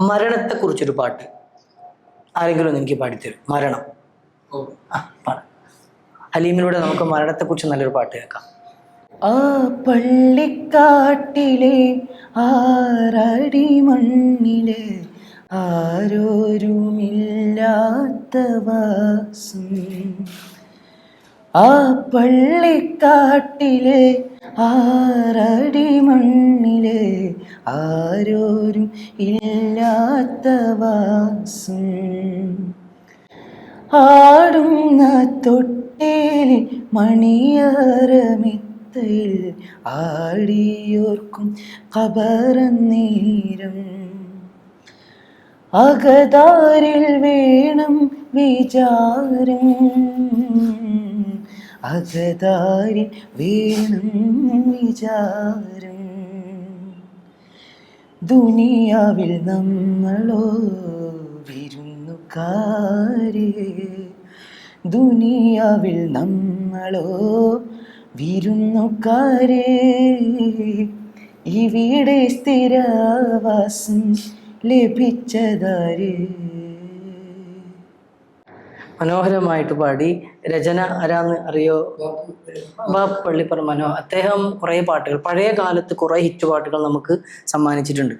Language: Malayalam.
മരണത്തെക്കുറിച്ചൊരു പാട്ട്. ആരെങ്കിലും ഒന്ന് എനിക്ക് പാടിത്തരും. മരണം. ആ പാടാം. ഹലീമിലൂടെ നമുക്ക് മരണത്തെക്കുറിച്ച് നല്ലൊരു പാട്ട് കേൾക്കാം. ആ പള്ളിക്കാട്ടിലെ ആറടി മണ്ണിലെ ആരോരുമില്ലാത്ത വാസം ആ പള്ളിക്കാട്ടിലെ ആറടി മണ്ണിലെ ആരോരും ഇല്ലാത്ത വാസം. ആടുന്ന തൊട്ടേലിൽ മണിയറമിത്തയിൽ ആടിയോർക്കും കബറന്നേരം അകതാരിൽ വേണം വിചാരം. അകതാരിൽ വേണം വിചാരം. ദുനിയാവിൽ നമ്മളോ വിരുന്നുകാരെ ദുനിയാവിൽ നമ്മളോ വിരുന്നുകാരെ ഇവിടെ സ്ഥിരവാസം ലഭിച്ചതാര്. മനോഹരമായിട്ട് പാടി. രചന ആരാന്ന് അറിയോ? പള്ളിപ്പറ മനോ അദ്ദേഹം കുറേ പാട്ടുകൾ പഴയ കാലത്ത് കുറേ ഹിറ്റ് പാട്ടുകൾ നമുക്ക് സമ്മാനിച്ചിട്ടുണ്ട്.